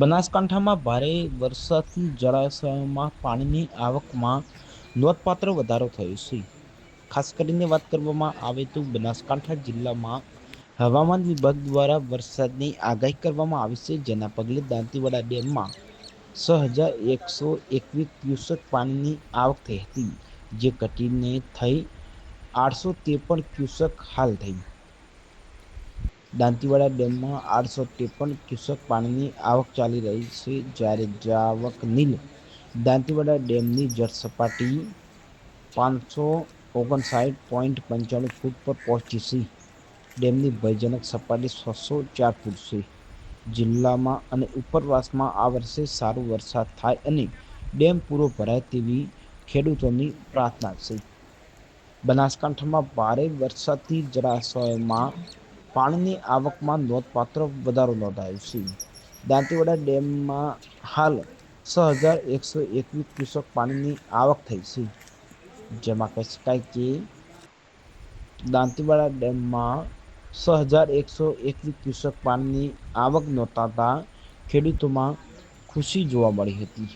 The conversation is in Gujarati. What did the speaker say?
બનાસકાંઠામાં ભારે વરસાદથી જળાશયોમાં પાણીની આવકમાં નોંધપાત્ર વધારો થયો છે. ખાસ કરીને વાત કરવામાં આવે તો બનાસકાંઠા જિલ્લામાં હવામાન વિભાગ દ્વારા વરસાદની આગાહી કરવામાં આવી છે. જેના પગલે દાંતીવાડા ડેમમાં છ હજાર એકસો એકવીસ ક્યુસેક પાણીની આવક થઈ હતી, જે ઘટીને થઈ આઠસો ત્રેપન ક્યુસેક હાલ થઈ. દાંતીવાડા ડેમમાં આઠસો ત્રેપન ક્યુસેક પાણીની આવક ચાલી રહી છે, જ્યારે જાવક નીલ દાંતીવાડા ડેમની જળ સપાટી પાંચસો ઓગણસાઠ પોઈન્ટ પંચાણું ફૂટ પર પહોંચી છે. ડેમની ભયજનક સપાટી છસો ચાર ફૂટ છે. જિલ્લામાં અને ઉપરવાસમાં આ વર્ષે સારો વરસાદ થાય અને ડેમ પૂરો ભરાય તેવી ખેડૂતોની પ્રાર્થના છે. બનાસકાંઠામાં ભારે વરસાદથી જળાશયોમાં પાણીની આવકમાં નોંધપાત્ર વધારો નોંધાયો છે. દાંતીવાડા ડેમમાં હાલ છ હજાર એકસો એકવીસ ક્યુસેક પાણીની આવક થઈ છે. જેમાં કહી શકાય કે દાંતીવાડા ડેમમાં છ હજાર એકસો એકવીસ ક્યુસેક પાણીની આવક નોંધાતા ખેડૂતોમાં ખુશી જોવા મળી હતી.